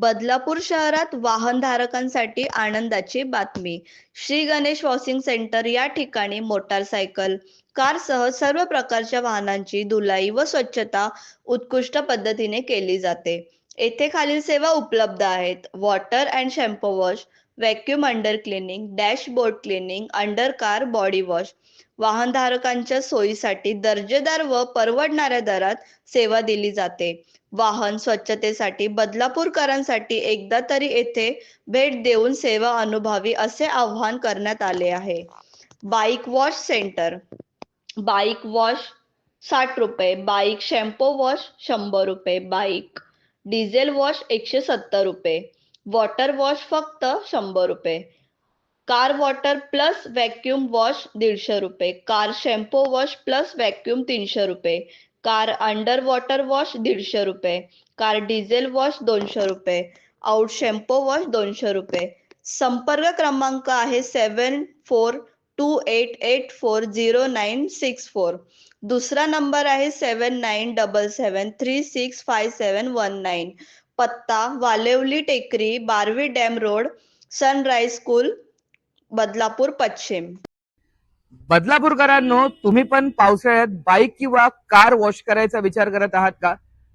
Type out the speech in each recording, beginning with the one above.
बदलापूर शहरात वाहनधारकांसाठी आनंदाची बातमी. श्री गणेश वॉशिंग सेंटर या ठिकाणी मोटारसायकल कारसह सर्व प्रकारच्या वाहनांची धुलाई व स्वच्छता उत्कृष्ट पद्धतीने केली जाते. येथे खालील सेवा उपलब्ध आहेत. Water and shampoo wash vacuum under cleaning dashboard cleaning under car body wash वाहनधारकांच्या सोयीसाठी दर्जेदार व परवडणाऱ्या दरात सेवा दिली जाते. वाहन स्वच्छतेसाठी बदलापूरकरांसाठी एकदा तरी येथे भेट देऊन सेवा अनुभवी असे आवाहन करण्यात आले आहे. Bike wash centre. Bike wash साठ रुपये बाईक शॅम्पू वॉश शंभर रुपये बाईक डिझेल वॉश एकशे सत्तर रुपये वॉटर वॉश फक्त शंभर रुपये. Car water plus vacuum wash दीडशे रुपये. Car shampoo wash plus vacuum तीनशे रुपये. कार अंडर वॉटर वॉश दीडशे रुपये. कार डिझेल वॉश दोनशे रुपये. आउट शॅम्पू वॉश दोनशे रुपये. संपर्क क्रमांक आहे seven four two eight eight four zero nine six four. दुसरा नंबर आहे seven nine double seven three six five seven one nine. पत्ता वालेवली टेकरी Barvi dam road sunrise school Badlapur पश्चिम. बदलापूरकरांनो तुम्ही पण पावसाळ्यात बाईक किंवा कार वॉश करायचा विचार करत आहात का?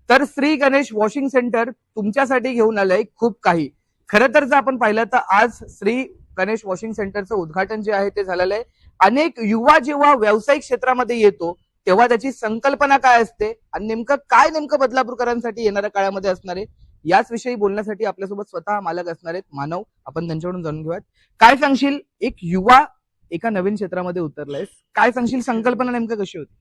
तर श्री गणेश वॉशिंग सेंटर तुमच्यासाठी घेऊन आलंय खूप काही. खरं तर जर आपण पाहिलं तर आज श्री गणेश वॉशिंग सेंटरचं उद्घाटन जे आहे ते झालेलं आहे. अनेक युवा जेव्हा व्यावसायिक क्षेत्रामध्ये येतो तेव्हा त्याची संकल्पना काय असते? आणि नेमकं काय नेमकं बदलापूरकरांसाठी येणाऱ्या काळामध्ये असणार आहे? याच विषयी बोलण्यासाठी आपल्यासोबत स्वतः मालक असणार आहेत मानव. आपण त्यांच्याकडून जाणून घेऊयात. काय सांगशील? एक युवा एका नवीन क्षेत्रामध्ये उतरलायस. काय सांगशील? संकल्पना नेमकं कशी होती?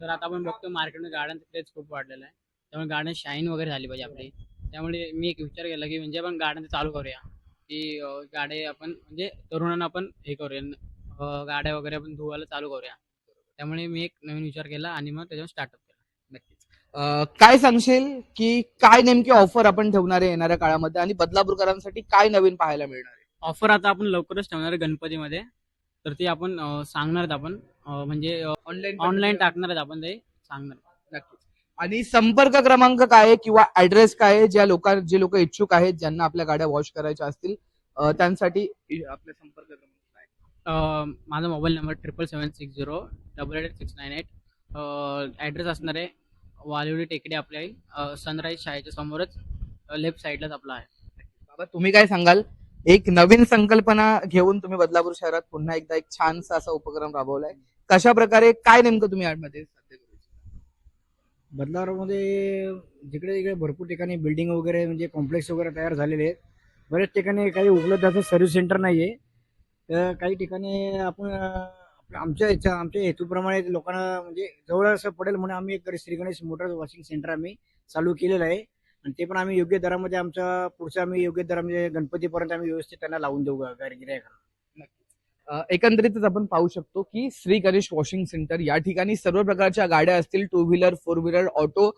तर आता आपण बघतो मार्केटमध्ये गाड्यांचं क्रेज खूप वाढलेलं आहे. त्यामुळे गाड्या शाईन वगैरे झाली पाहिजे आपली. त्यामुळे मी एक विचार केला की म्हणजे आपण गाड्यांचं चालू करूया. की गाडे गाड्या आपण म्हणजे तरुणांना आपण हे करूया. गाड्या वगैरे आपण धुवायला चालू करूया. त्यामुळे मी एक नवीन विचार केला आणि मग त्याच्यावर स्टार्टअप काय सांगशील की काय नेमकी ऑफर आपण ठेवणार आहे येणाऱ्या काळामध्ये आणि बदलापूरकरांसाठी काय नवीन पाहायला मिळणार आहे? ऑफर आता आपण लवकरच ठेवणार आहे गणपतीमध्ये. तर ते आपण अं, सांगणार आहेत आपण. अं, म्हणजे ऑनलाईन ऑनलाईन टाकणार आहेत आपण ते सांगणार. नक्कीच. आणि संपर्क क्रमांक काय आहे किंवा ऍड्रेस काय आहे? ज्या लोक जे लोक इच्छुक आहेत ज्यांना आपल्या गाड्या वॉश करायच्या असतील अं, त्यांसाठी आपले संपर्क क्रमांक काय अं, माझा mobile number triple seven six zero double eight six nine eight address असणार आहे वालिवडी टेकडी आपल्या सनराईज शाळेच्या समोरच लेफ्ट साईडलाच आपला आहे. बाबा तुम्ही काय सांगाल? एक नवीन संकल्पना घेऊन तुम्ही बदलापूर शहरात पुन्हा एकदा एक छानसा असा उपक्रम राबवलाय. कशा प्रकारे काय नेमकं तुम्ही इच्छिता? बदलापूरमध्ये जिकडे तिकडे भरपूर ठिकाणी बिल्डिंग वगैरे म्हणजे कॉम्प्लेक्स वगैरे तयार झालेले आहेत. बऱ्याच ठिकाणी काही उपलब्ध असं सर्व्हिस सेंटर नाही आहे तर काही ठिकाणी आपण आमच्या इच्छा आमच्या हेतूप्रमाणे लोकांना म्हणजे जवळ असं पडेल म्हणून आम्ही एक Shri Ganesh motor washing centre आम्ही चालू केलेलं आहे. आणि ते पण आम्ही योग्य दरामध्ये आमच्या पुढच्या आम्ही योग्य दरामध्ये गणपतीपर्यंत आम्ही व्यवस्थित त्यांना लावून देऊ गा- एकंदरीतच आपण पाहू शकतो की श्री गणेश वॉशिंग सेंटर या ठिकाणी सर्व प्रकारच्या गाड्या असतील two wheeler four wheeler auto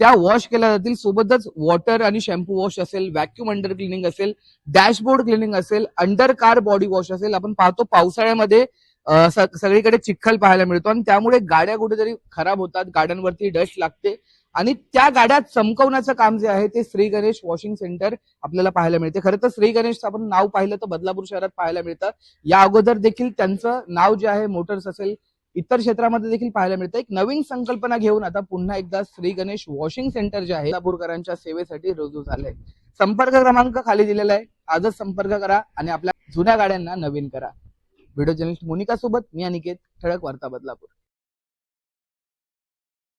त्या वॉश केल्या जातील. सोबतच वॉटर आणि शॅम्पू वॉश असेल व्हॅक्यूम अंडर क्लिनिंग असेल डॅशबोर्ड क्लिनिंग असेल अंडर कार बॉडी वॉश असेल. आपण पाहतो पावसाळ्यामध्ये सगळीकडे चिखल पाहायला मिळतो आणि त्यामुळे गाड्या कुठेतरी खराब होतात गाड्यांवरती डस्ट लागते आणि त्या गाड्या चमकवण्याचं काम जे आहे ते श्री गणेश वॉशिंग सेंटर आपल्याला पाहायला मिळते. खरं तर श्री गणेश आपण नाव पाहिलं तर बदलापूर शहरात पाहायला मिळतं. या अगोदर देखील त्यांचं नाव जे आहे मोटर्स असेल इतर क्षेत्रामध्ये देखील पाहायला मिळतं. एक नवीन संकल्पना घेऊन आता पुन्हा एकदा श्री गणेश वॉशिंग सेंटर जे आहे कोल्हापूरकरांच्या सेवेसाठी रुजू झालंय. संपर्क क्रमांक खाली दिलेला आहे. आजच संपर्क करा आणि आपल्या जुन्या गाड्यांना नवीन करा. व्हिडिओ जर्नलिस्ट मोनिका सोबत मी अनिकेत ठळक वार्ता बदलापूर